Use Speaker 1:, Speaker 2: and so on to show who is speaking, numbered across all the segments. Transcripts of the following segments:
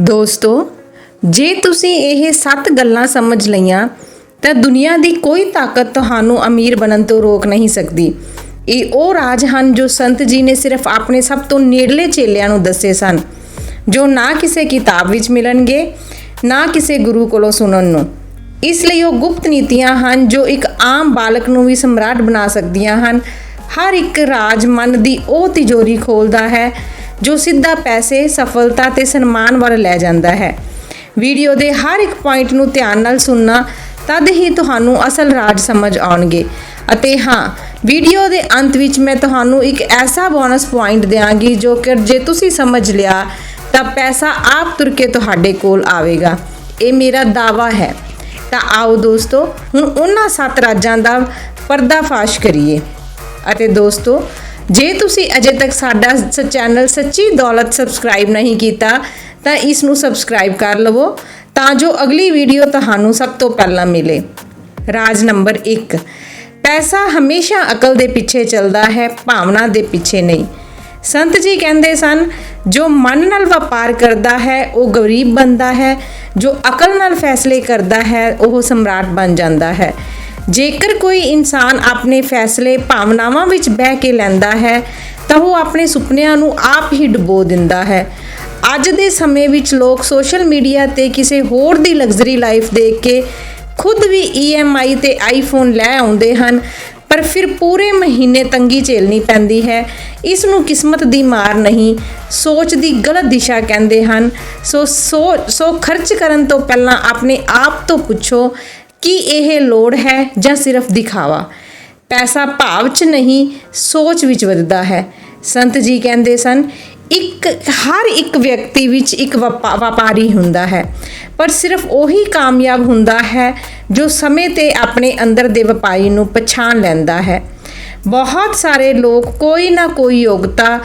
Speaker 1: ਦੋਸਤੋ, ਜੇ ਤੁਸੀਂ ਇਹ ਸੱਤ ਗੱਲਾਂ ਸਮਝ ਲਈਆਂ, ਤਾਂ ਦੁਨੀਆ ਦੀ ਕੋਈ ਤਾਕਤ ਤੁਹਾਨੂੰ ਅਮੀਰ ਬਣਨ ਤੋਂ ਰੋਕ ਨਹੀਂ ਸਕਦੀ। ਇਹ ਉਹ ਰਾਜ ਹਨ ਜੋ ਸੰਤ ਜੀ ਨੇ ਸਿਰਫ ਆਪਣੇ ਸਭ ਤੋਂ ਨੇੜਲੇ ਚੇਲਿਆਂ ਨੂੰ ਦੱਸੇ ਸਨ, ਜੋ ਨਾ ਕਿਸੇ ਕਿਤਾਬ ਵਿੱਚ ਮਿਲਣਗੇ, ਨਾ ਕਿਸੇ ਗੁਰੂ ਕੋਲੋਂ ਸੁਣਨ ਨੂੰ। ਇਸ ਲਈ ਉਹ ਗੁਪਤ ਨੀਤੀਆਂ ਹਨ ਜੋ ਇੱਕ ਆਮ ਬਾਲਕ ਨੂੰ ਵੀ ਸਮਰਾਟ ਬਣਾ ਸਕਦੀਆਂ ਹਨ। ਹਰ ਇੱਕ ਰਾਜ ਮਨ ਦੀ ਉਹ ਤਿਜੋਰੀ ਖੋਲਦਾ ਹੈ ਜੋ ਸਿੱਧਾ ਪੈਸੇ, ਸਫਲਤਾ ਤੇ ਸਨਮਾਨ ਵੱਲ ਲੈ ਜਾਂਦਾ ਹੈ। ਵੀਡੀਓ ਦੇ ਹਰ ਇੱਕ ਪੁਆਇੰਟ ਨੂੰ ਧਿਆਨ ਨਾਲ ਸੁਣਨਾ, ਤਦ ਹੀ ਤੁਹਾਨੂੰ ਅਸਲ ਰਾਜ ਸਮਝ ਆਉਣਗੇ। ਅਤੇ ਹਾਂ, ਵੀਡੀਓ ਦੇ ਅੰਤ ਵਿੱਚ ਮੈਂ ਤੁਹਾਨੂੰ ਇੱਕ ਐਸਾ ਬੋਨਸ ਪੁਆਇੰਟ ਦਿਆਂਗੀ ਜੋ ਕਿ ਜੇ ਤੁਸੀਂ ਸਮਝ ਲਿਆ, ਤਾਂ ਪੈਸਾ ਆਪ ਤੁਰ ਕੇ ਤੁਹਾਡੇ ਕੋਲ ਆਵੇਗਾ। ਇਹ ਮੇਰਾ ਦਾਵਾ ਹੈ। ਤਾਂ ਆਓ ਦੋਸਤੋ, ਹੁਣ ਉਹਨਾਂ ਸੱਤ ਰਾਜਾਂ ਦਾ ਪਰਦਾਫਾਸ਼ ਕਰੀਏ। ਅਤੇ ਦੋਸਤੋ ਜੇ ਤੁਸੀਂ ਅਜੇ ਤੱਕ ਸਾਡਾ ਸ ਚੈਨਲ ਸੱਚੀ ਦੌਲਤ ਸਬਸਕ੍ਰਾਈਬ ਨਹੀਂ ਕੀਤਾ, ਤਾਂ ਇਸ ਨੂੰ ਸਬਸਕ੍ਰਾਈਬ ਕਰ ਲਵੋ, ਤਾਂ ਜੋ ਅਗਲੀ ਵੀਡੀਓ ਤੁਹਾਨੂੰ ਸਭ ਤੋਂ ਪਹਿਲਾਂ ਮਿਲੇ। ਰਾਜ ਨੰਬਰ 1 ਪੈਸਾ ਹਮੇਸ਼ਾ ਅਕਲ ਦੇ ਪਿੱਛੇ ਚੱਲਦਾ ਹੈ, ਭਾਵਨਾ ਦੇ ਪਿੱਛੇ ਨਹੀਂ। ਸੰਤ ਜੀ ਕਹਿੰਦੇ ਸਨ, ਜੋ ਮਨ ਨਾਲ ਵਪਾਰ ਕਰਦਾ ਹੈ, ਉਹ ਗਰੀਬ ਬਣਦਾ ਹੈ, ਜੋ ਅਕਲ ਨਾਲ ਫੈਸਲੇ ਕਰਦਾ ਹੈ, ਉਹ ਸਮਰਾਟ ਬਣ ਜਾਂਦਾ ਹੈ। ਜੇਕਰ ਕੋਈ ਇਨਸਾਨ ਆਪਣੇ ਫੈਸਲੇ, ਭਾਵਨਾਵਾਂ ਵਿੱਚ ਬਹਿ ਕੇ ਲੈਂਦਾ ਹੈ, ਤਾਂ ਉਹ ਆਪਣੇ ਸੁਪਨਿਆਂ ਨੂੰ ਆਪ ਹੀ ਡੁਬੋ ਦਿੰਦਾ ਹੈ। ਅੱਜ ਦੇ ਸਮੇਂ ਵਿੱਚ ਲੋਕ ਸੋਸ਼ਲ ਮੀਡੀਆ ਤੇ ਕਿਸੇ ਹੋਰ ਦੀ ਲਗਜ਼ਰੀ ਲਾਈਫ ਦੇਖ ਕੇ ਖੁਦ ਵੀ EMI ਤੇ ਆਈਫੋਨ ਲੈ ਆਉਂਦੇ ਹਨ, ਪਰ ਫਿਰ ਪੂਰੇ ਮਹੀਨੇ ਤੰਗੀ ਝੇਲਣੀ ਪੈਂਦੀ ਹੈ। ਇਸ ਨੂੰ ਕਿਸਮਤ ਦੀ ਮਾਰ ਨਹੀਂ, ਸੋਚ ਦੀ ਗਲਤ ਦਿਸ਼ਾ ਕਹਿੰਦੇ ਹਨ। ਸੋ ਸੋ ਸੋ ਖਰਚ ਕਰਨ ਤੋਂ ਪਹਿਲਾਂ ਆਪਣੇ ਆਪ ਤੋਂ ਪੁੱਛੋ ਕੀ ਇਹ ਲੋੜ ਹੈ ਜਾਂ ਸਿਰਫ ਦਿਖਾਵਾ? ਪੈਸਾ ਭਾਵ ਚ ਨਹੀਂ, ਸੋਚ ਵਿੱਚ ਵੱਧਦਾ ਹੈ। ਸੰਤ ਜੀ ਕਹਿੰਦੇ ਸਨ, ਇੱਕ, ਹਰ ਇੱਕ ਵਿਅਕਤੀ ਵਿੱਚ ਇੱਕ ਵਪਾ- ਵਪਾਰੀ ਹੁੰਦਾ ਹੈ। ਪਰ ਸਿਰਫ ਉਹੀ ਕਾਮਯਾਬ ਹੁੰਦਾ ਹੈ ਜੋ ਸਮੇਂ ਤੇ ਆਪਣੇ ਅੰਦਰ ਦੇ ਵਪਾਰੀ ਨੂੰ ਪਛਾਣ ਲੈਂਦਾ ਹੈ। ਬਹੁਤ ਸਾਰੇ ਲੋਕ ਕੋਈ ਨਾ ਕੋਈ ਯੋਗਤਾ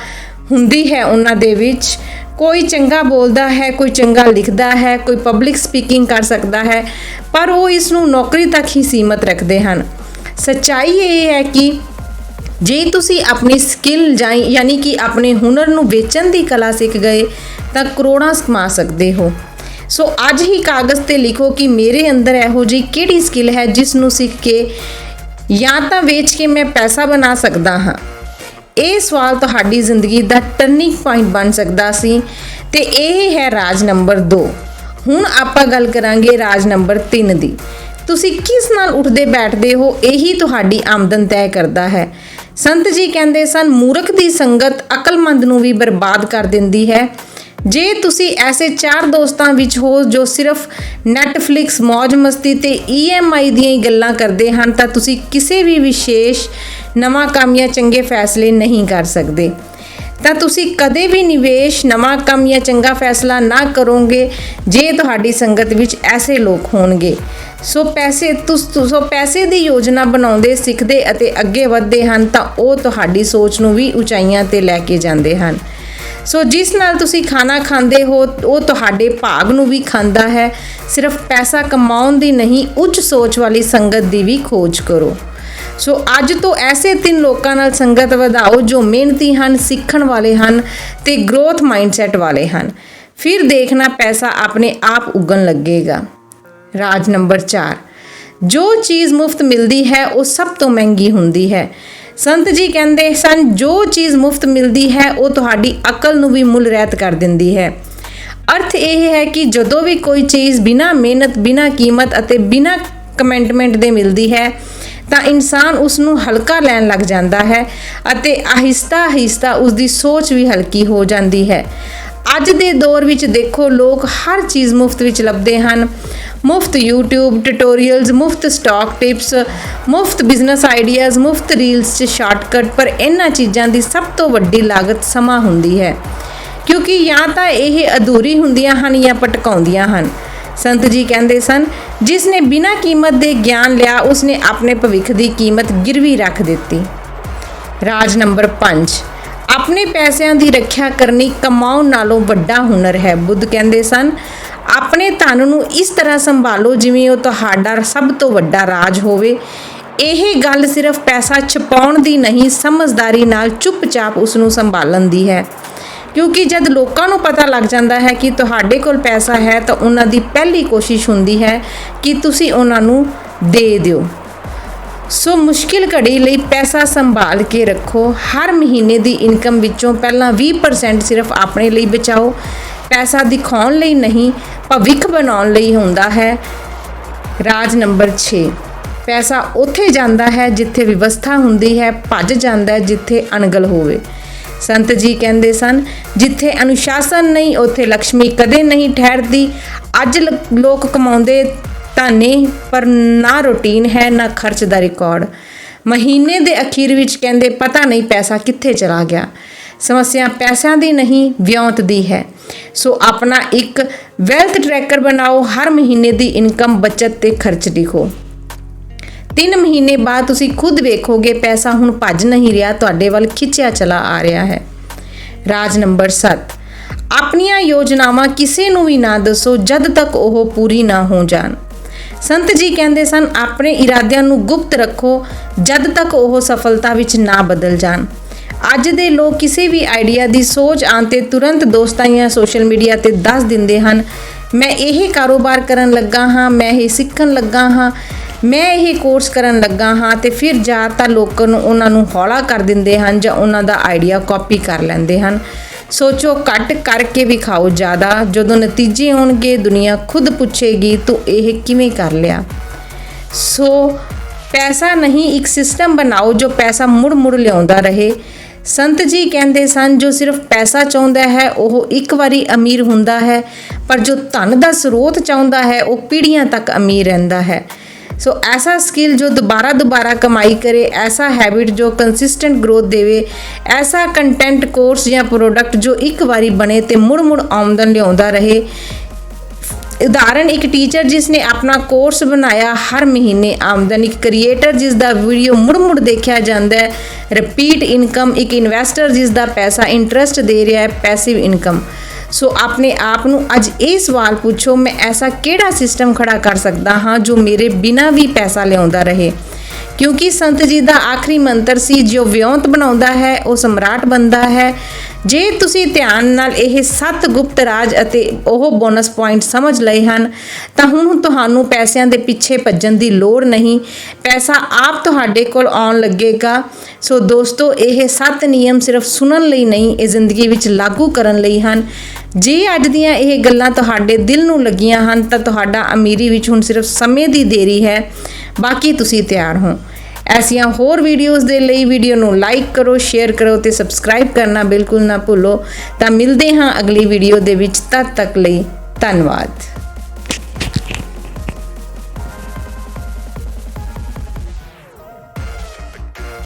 Speaker 1: ਹੁੰਦੀ ਹੈ ਉਹਨਾਂ ਦੇ ਵਿੱਚ। ਕੋਈ ਚੰਗਾ ਬੋਲਦਾ ਹੈ, ਕੋਈ ਚੰਗਾ ਲਿਖਦਾ ਹੈ, ਕੋਈ ਪਬਲਿਕ ਸਪੀਕਿੰਗ ਕਰ ਸਕਦਾ ਹੈ, ਪਰ ਉਹ ਇਸ ਨੂੰ ਨੌਕਰੀ ਤੱਕ ਹੀ ਸੀਮਤ ਰੱਖਦੇ ਹਨ। ਸੱਚਾਈ ਇਹ ਹੈ ਕਿ ਜੇ ਤੁਸੀਂ ਆਪਣੀ ਸਕਿੱਲ ਜਾਈ ਯਾਨੀ ਕਿ ਆਪਣੇ ਹੁਨਰ ਨੂੰ ਵੇਚਣ ਦੀ ਕਲਾ ਸਿੱਖ ਗਏ, ਤਾਂ ਕਰੋੜਾਂ ਕਮਾ ਸਕਦੇ ਹੋ। ਸੋ ਅੱਜ ਹੀ ਕਾਗਜ਼ ਤੇ ਲਿਖੋ ਕਿ ਮੇਰੇ ਅੰਦਰ ਇਹੋ ਜਿਹੀ ਕਿਹੜੀ ਸਕਿੱਲ ਹੈ ਜਿਸ ਨੂੰ ਸਿੱਖ ਕੇ ਜਾਂ ਤਾਂ ਵੇਚ ਕੇ ਮੈਂ ਪੈਸਾ ਬਣਾ ਸਕਦਾ ਹਾਂ। ਇਹ ਸਵਾਲ ਤੁਹਾਡੀ ਜ਼ਿੰਦਗੀ ਦਾ ਟਰਨਿੰਗ ਪੁਆਇੰਟ ਬਣ ਸਕਦਾ ਸੀ ਤੇ ਇਹ ਹੈ ਰਾਜ ਨੰਬਰ 2 ਹੁਣ ਆਪਾਂ ਗੱਲ ਕਰਾਂਗੇ ਰਾਜ ਨੰਬਰ 3 ਦੀ। ਤੁਸੀਂ ਕਿਸ ਨਾਲ ਉੱਠਦੇ ਬੈਠਦੇ ਹੋ, ਇਹੀ ਤੁਹਾਡੀ ਆਮਦਨ ਤੈਅ ਕਰਦਾ ਹੈ। ਸੰਤ ਜੀ ਕਹਿੰਦੇ ਸਨ, ਮੂਰਖ ਦੀ ਸੰਗਤ ਅਕਲਮੰਦ ਨੂੰ ਵੀ ਬਰਬਾਦ ਕਰ ਦਿੰਦੀ ਹੈ। ਜੇ ਤੁਸੀਂ ਐਸੇ ਚਾਰ ਦੋਸਤਾਂ ਵਿੱਚ ਹੋ ਜੋ ਸਿਰਫ Netflix ਮौज ਮਸਤੀ ਤੇ EMI ਦੀਆਂ ਹੀ ਗੱਲਾਂ ਕਰਦੇ ਹਨ, ਤਾਂ ਤੁਸੀਂ ਕਿਸੇ ਵੀ ਵਿਸ਼ੇਸ਼ ਨਵਾਂ ਕੰਮ ਜਾਂ ਚੰਗੇ ਫੈਸਲੇ ਨਹੀਂ ਕਰ ਸਕਦੇ। ਤਾਂ ਤੁਸੀਂ ਕਦੇ ਵੀ ਨਿਵੇਸ਼ ਨਵਾਂ ਕੰਮ ਜਾਂ ਚੰਗਾ ਫੈਸਲਾ ਨਾ ਕਰੋਗੇ, ਜੇ ਤੁਹਾਡੀ ਸੰਗਤ ਵਿੱਚ ਐਸੇ ਲੋਕ ਹੋਣਗੇ। ਸੋ ਪੈਸੇ ਤੁਸ ਸੋ ਪੈਸੇ ਦੀ ਯੋਜਨਾ ਬਣਾਉਂਦੇ, ਸਿੱਖਦੇ ਅਤੇ ਅੱਗੇ ਵਧਦੇ ਹਨ, ਤਾਂ ਉਹ ਤੁਹਾਡੀ ਸੋਚ ਨੂੰ ਵੀ ਉਚਾਈਆਂ ਤੇ ਲੈ ਕੇ ਜਾਂਦੇ ਹਨ। ਸੋ ਜਿਸ ਨਾਲ ਤੁਸੀਂ ਖਾਣਾ ਖਾਂਦੇ ਹੋ, ਉਹ ਤੁਹਾਡੇ ਭਾਗ ਨੂੰ ਵੀ ਖਾਂਦਾ ਹੈ। ਸਿਰਫ ਪੈਸਾ ਕਮਾਉਣ ਦੀ ਨਹੀਂ, ਉੱਚ ਸੋਚ ਵਾਲੀ ਸੰਗਤ ਦੀ ਵੀ ਖੋਜ ਕਰੋ। ਸੋ ਅੱਜ ਤੋਂ ਐਸੇ ਤਿੰਨ ਲੋਕਾਂ ਨਾਲ ਸੰਗਤ ਵਧਾਓ ਜੋ ਮਿਹਨਤੀ ਹਨ, ਸਿੱਖਣ ਵਾਲੇ ਹਨ ਤੇ ਗਰੋਥ ਮਾਈਂਡਸੈਟ ਵਾਲੇ ਹਨ। ਫਿਰ ਦੇਖਣਾ ਪੈਸਾ ਆਪਣੇ ਆਪ ਉਗਣ ਲੱਗੇਗਾ। ਰਾਜ ਨੰਬਰ 4 ਜੋ ਚੀਜ਼ ਮੁਫਤ ਮਿਲਦੀ ਹੈ, ਉਹ ਸਭ ਤੋਂ ਮਹਿੰਗੀ ਹੁੰਦੀ ਹੈ। ਸੰਤ ਜੀ ਕਹਿੰਦੇ ਸਨ, ਜੋ ਚੀਜ਼ ਮੁਫਤ ਮਿਲਦੀ ਹੈ, ਉਹ ਤੁਹਾਡੀ ਅਕਲ ਨੂੰ ਵੀ ਮੁੱਲ ਰਹਿਤ ਕਰ ਦਿੰਦੀ ਹੈ। ਅਰਥ ਇਹ ਹੈ ਕਿ ਜਦੋਂ ਵੀ ਕੋਈ ਚੀਜ਼ ਬਿਨਾ ਮਿਹਨਤ, ਬਿਨਾ ਕੀਮਤ ਅਤੇ ਬਿਨਾ ਕਮੈਂਟਮੈਂਟ ਦੇ ਮਿਲਦੀ ਹੈ ਤਾਂ ਇਨਸਾਨ ਉਸ ਨੂੰ ਹਲਕਾ ਲੈਣ ਲੱਗ ਜਾਂਦਾ ਹੈ ਅਤੇ ਆਹਿਸਤਾ ਆਹਿਸਤਾ ਉਸ ਦੀ ਸੋਚ ਵੀ ਹਲਕੀ ਹੋ ਜਾਂਦੀ ਹੈ। ਅੱਜ ਦੇ ਦੌਰ ਵਿੱਚ ਦੇਖੋ, ਲੋਕ ਹਰ ਚੀਜ਼ ਮੁਫਤ ਵਿੱਚ ਲੱਭਦੇ ਹਨ। ਮੁਫਤ YouTube ਟਿਊਟੋਰੀਅਲਸ ਮੁਫਤ ਸਟਾਕ ਟਿਪਸ ਮੁਫਤ ਬਿਜ਼ਨਸ ਆਈਡੀਆਜ਼ ਮੁਫਤ ਰੀਲਸ 'ਚ ਸ਼ਾਰਟਕਟ ਪਰ ਇਹਨਾਂ ਚੀਜ਼ਾਂ ਦੀ ਸਭ ਤੋਂ ਵੱਡੀ ਲਾਗਤ ਸਮਾਂ ਹੁੰਦੀ ਹੈ। ਕਿਉਂਕਿ ਜਾਂ ਤਾਂ ਇਹ ਅਧੂਰੀ ਹੁੰਦੀਆਂ ਹਨ ਜਾਂ ਭਟਕਾਉਂਦੀਆਂ ਹਨ। ਸੰਤ ਜੀ ਕਹਿੰਦੇ ਸਨ ਜਿਸ ਨੇ ਬਿਨਾਂ ਕੀਮਤ ਦੇ ਗਿਆਨ ਲਿਆ, ਉਸਨੇ ਆਪਣੇ ਭਵਿੱਖ ਦੀ ਕੀਮਤ ਗਿਰਵੀ ਰੱਖ ਦਿੱਤੀ। ਰਾਜ ਨੰਬਰ 5 ਆਪਣੇ ਪੈਸਿਆਂ ਦੀ ਰੱਖਿਆ ਕਰਨੀ ਕਮਾਉਣ ਨਾਲੋਂ ਵੱਡਾ ਹੁਨਰ ਹੈ। ਬੁੱਧ ਕਹਿੰਦੇ ਸਨ, ਆਪਣੇ ਧਨ ਨੂੰ ਇਸ ਤਰ੍ਹਾਂ ਸੰਭਾਲੋ ਜਿਵੇਂ ਉਹ ਤੁਹਾਡਾ ਸਭ ਤੋਂ ਵੱਡਾ ਰਾਜ ਹੋਵੇ। ਇਹ ਗੱਲ ਸਿਰਫ ਪੈਸਾ ਛਪਾਉਣ ਦੀ ਨਹੀਂ, ਸਮਝਦਾਰੀ ਨਾਲ ਚੁੱਪਚਾਪ ਉਸ ਨੂੰ ਸੰਭਾਲਣ ਦੀ ਹੈ। ਕਿਉਂਕਿ ਜਦ ਲੋਕਾਂ ਨੂੰ ਪਤਾ ਲੱਗ ਜਾਂਦਾ ਹੈ ਕਿ ਤੁਹਾਡੇ ਕੋਲ ਪੈਸਾ ਹੈ ਤਾਂ ਉਹਨਾਂ ਦੀ ਪਹਿਲੀ ਕੋਸ਼ਿਸ਼ ਹੁੰਦੀ ਹੈ ਕਿ ਤੁਸੀਂ ਉਹਨਾਂ ਨੂੰ ਦੇ ਦਿਓ। ਸੋ ਮੁਸ਼ਕਿਲ ਘੜੀ ਲਈ ਪੈਸਾ ਸੰਭਾਲ ਕੇ ਰੱਖੋ। ਹਰ ਮਹੀਨੇ ਦੀ ਇਨਕਮ ਵਿੱਚੋਂ ਪਹਿਲਾਂ 20% ਸਿਰਫ ਆਪਣੇ ਲਈ ਬਚਾਓ। ਪੈਸਾ ਦਿਖਾਉਣ ਲਈ ਨਹੀਂ, ਭਵਿੱਖ ਬਣਾਉਣ ਲਈ ਹੁੰਦਾ ਹੈ। ਰਾਜ ਨੰਬਰ 6 ਪੈਸਾ ਉੱਥੇ ਜਾਂਦਾ ਹੈ ਜਿੱਥੇ ਵਿਵਸਥਾ ਹੁੰਦੀ ਹੈ, ਭੱਜ ਜਾਂਦਾ ਹੈ ਜਿੱਥੇ ਅਣਗਲ ਹੋਵੇ। ਸੰਤ ਜੀ ਕਹਿੰਦੇ ਸਨ, ਜਿੱਥੇ ਅਨੁਸ਼ਾਸਨ ਨਹੀਂ, ਉੱਥੇ ਲక్ష్ਮੀ ਕਦੇ ਨਹੀਂ ਠਹਿਰਦੀ। ਅੱਜ ਲ- ਲੋਕ ਕਮਾਉਂਦੇ ਤਾਂ ਨੇ, ਪਰ ਨਾ ਰੁਟੀਨ ਹੈ, ਨਾ ਖਰਚ ਦਾ ਰਿਕਾਰਡ। ਮਹੀਨੇ ਦੇ ਅਖੀਰ ਵਿੱਚ ਕਹਿੰਦੇ, ਪਤਾ ਨਹੀਂ ਪੈਸਾ ਕਿੱਥੇ ਚਲਾ ਗਿਆ। ਸਮੱਸਿਆ ਪੈਸਿਆਂ ਦੀ ਨਹੀਂ, ਵਿਉਂਤ ਦੀ ਹੈ। ਸੋ ਆਪਣਾ ਇੱਕ ਵੈਲਥ ਟਰੈਕਰ ਬਣਾਓ, ਹਰ ਮਹੀਨੇ ਦੀ ਇਨਕਮ ਬਚਤ ਤੇ ਖਰਚ ਲਿਖੋ। 3 ਮਹੀਨੇ ਬਾਅਦ ਤੁਸੀਂ ਖੁਦ ਵੇਖੋਗੇ ਪੈਸਾ ਹੁਣ ਭੱਜ ਨਹੀਂ ਰਿਹਾ, ਤੁਹਾਡੇ ਵੱਲ ਖਿੱਚਿਆ ਚਲਾ ਆ ਰਿਹਾ ਹੈ। ਰਾਜ ਨੰਬਰ 7 ਆਪਣੀਆਂ ਯੋਜਨਾਵਾਂ ਕਿਸੇ ਨੂੰ ਵੀ ਨਾ ਦੱਸੋ ਜਦ ਤੱਕ ਉਹ ਪੂਰੀ ਨਾ ਹੋ ਜਾਣ। ਸੰਤ ਜੀ ਕਹਿੰਦੇ ਸਨ, ਆਪਣੇ ਇਰਾਦਿਆਂ ਨੂੰ ਗੁਪਤ ਰੱਖੋ ਜਦ ਤੱਕ ਉਹ ਸਫਲਤਾ ਵਿੱਚ ਨਾ ਬਦਲ ਜਾਣ। ਅੱਜ ਦੇ ਲੋਕ ਕਿਸੇ ਵੀ ਆਈਡੀਆ ਦੀ ਸੋਚ ਆਉਣ ਤੇ ਤੁਰੰਤ ਦੋਸਤਾਂ ਜਾਂ ਸੋਸ਼ਲ ਮੀਡੀਆ ਤੇ ਦੱਸ ਦਿੰਦੇ ਹਨ, ਮੈਂ ਇਹ ਕਾਰੋਬਾਰ ਕਰਨ ਲੱਗਾ ਹਾਂ, ਮੈਂ ਇਹ ਸਿੱਖਣ ਲੱਗਾ ਹਾਂ ਮੈਂ ਇਹ ਕੋਰਸ ਕਰਨ ਲੱਗਾ ਹਾਂ ਤੇ ਫਿਰ ਜ਼ਿਆਦਾਤਰ ਤਾਂ ਲੋਕਾਂ ਨੂੰ ਉਹਨਾਂ ਨੂੰ ਹੌਲਾ ਕਰ ਦਿੰਦੇ ਹਨ ਜਾਂ ਉਹਨਾਂ ਦਾ ਆਈਡੀਆ ਕਾਪੀ ਕਰ ਲੈਂਦੇ ਹਨ। ਸੋਚੋ ਘੱਟ ਕਰਕੇ ਵਿਖਾਓ ਜ਼ਿਆਦਾ। ਜਦੋਂ ਨਤੀਜੇ ਆਉਣਗੇ, ਦੁਨੀਆ ਖੁਦ ਪੁੱਛੇਗੀ, ਤੂੰ ਇਹ ਕਿਵੇਂ ਕਰ ਲਿਆ? ਸੋ ਪੈਸਾ ਨਹੀਂ, ਇੱਕ ਸਿਸਟਮ ਬਣਾਓ ਜੋ ਪੈਸਾ ਮੁੜ ਮੁੜ ਲਿਆਉਂਦਾ ਰਹੇ। ਸੰਤ ਜੀ ਕਹਿੰਦੇ ਸਨ, ਜੋ ਸਿਰਫ ਪੈਸਾ ਚਾਹੁੰਦਾ ਹੈ, ਉਹ ਇੱਕ ਵਾਰੀ ਅਮੀਰ ਹੁੰਦਾ ਹੈ, ਪਰ ਜੋ ਧਨ ਦਾ ਸਰੋਤ ਚਾਹੁੰਦਾ ਹੈ, ਉਹ ਪੀੜ੍ਹੀਆਂ ਤੱਕ ਅਮੀਰ ਰਹਿੰਦਾ ਹੈ। ਸੋ ਐਸਾ ਸਕਿੱਲ ਜੋ ਦੁਬਾਰਾ ਦੁਬਾਰਾ ਕਮਾਈ ਕਰੇ ਐਸਾ ਹੈਬਿਟ ਜੋ ਕੰਸਿਸਟੈਂਟ ਗਰੋਥ ਦੇਵੇ ਐਸਾ ਕੰਟੈਂਟ ਕੋਰਸ ਜਾਂ ਪ੍ਰੋਡਕਟ ਜੋ ਇੱਕ ਵਾਰੀ ਬਣੇ ਤੇ ਮੁੜ ਮੁੜ ਆਮਦਨ ਲਿਆਉਂਦਾ ਰਹੇ ਉਦਾਹਰਨ ਇੱਕ ਟੀਚਰ ਜਿਸ ਨੇ ਆਪਣਾ ਕੋਰਸ ਬਣਾਇਆ ਹਰ ਮਹੀਨੇ ਆਮਦਨ ਇੱਕ ਕ੍ਰੀਏਟਰ ਜਿਸ ਦਾ ਵੀਡੀਓ ਮੁੜ-ਮੁੜ ਦੇਖਿਆ ਜਾਂਦਾ ਹੈ ਰਿਪੀਟ ਇਨਕਮ ਇੱਕ ਇਨਵੈਸਟਰ ਜਿਸ ਦਾ ਪੈਸਾ ਇੰਟਰਸਟ ਦੇ ਰਿਹਾ ਹੈ ਪੈਸਿਵ ਇਨਕਮ ਸੋ ਆਪਣੇ ਆਪ ਨੂੰ ਅੱਜ ਇਹ ਸਵਾਲ ਪੁੱਛੋ, ਮੈਂ ਐਸਾ ਕਿਹੜਾ ਸਿਸਟਮ ਖੜਾ ਕਰ ਸਕਦਾ ਹਾਂ ਜੋ ਮੇਰੇ ਬਿਨਾਂ ਵੀ ਪੈਸਾ ਲਿਆਉਂਦਾ ਰਹੇ? ਕਿਉਂਕਿ ਸੰਤ ਜੀ ਦਾ ਆਖਰੀ ਮੰਤਰ ਸੀ ਜੋ ਵਿਉਂਤ ਬਣਾਉਂਦਾ ਹੈ, ਉਹ ਸਮਰਾਟ ਬਣਦਾ ਹੈ। ਜੇ ਤੁਸੀਂ ਧਿਆਨ ਨਾਲ ਇਹ ਸੱਤ ਗੁਪਤ ਰਾਜ ਅਤੇ ਉਹ ਬੋਨਸ ਪੁਆਇੰਟ ਸਮਝ ਲਏ ਹਨ, ਤਾਂ ਹੁਣ ਤੁਹਾਨੂੰ ਪੈਸਿਆਂ ਦੇ ਪਿੱਛੇ ਭੱਜਣ ਦੀ ਲੋੜ ਨਹੀਂ। ਪੈਸਾ ਆਪ ਤੁਹਾਡੇ ਕੋਲ ਆਉਣ ਲੱਗੇਗਾ। ਸੋ ਦੋਸਤੋ, ਇਹ ਸੱਤ ਨਿਯਮ ਸਿਰਫ ਸੁਣਨ ਲਈ ਨਹੀਂ, ਇਹ ਜ਼ਿੰਦਗੀ ਵਿੱਚ ਲਾਗੂ ਕਰਨ ਲਈ ਹਨ। ਜੇ ਅੱਜ ਦੀਆਂ ਇਹ ਗੱਲਾਂ ਤੁਹਾਡੇ ਦਿਲ ਨੂੰ ਲੱਗੀਆਂ ਹਨ, ਤਾਂ ਤੁਹਾਡਾ ਅਮੀਰੀ ਵਿੱਚ ਹੁਣ ਸਿਰਫ ਸਮੇਂ ਦੀ ਦੇਰੀ ਹੈ। ਬਾਕੀ ਤੁਸੀਂ ਤਿਆਰ ਹੋ। ਐਸੀਆਂ ਹੋਰ ਵੀਡੀਓਜ਼ ਦੇ ਲਈ ਵੀਡੀਓ ਨੂੰ ਲਾਈਕ ਕਰੋ ਸ਼ੇਅਰ ਕਰੋ ਤੇ ਸਬਸਕ੍ਰਾਈਬ ਕਰਨਾ ਬਿਲਕੁਲ ਨਾ ਭੁੱਲੋ। ਤਾਂ ਮਿਲਦੇ ਹਾਂ ਅਗਲੀ ਵੀਡੀਓ ਦੇ ਵਿੱਚ, ਤਦ ਤੱਕ ਲਈ ਧੰਨਵਾਦ।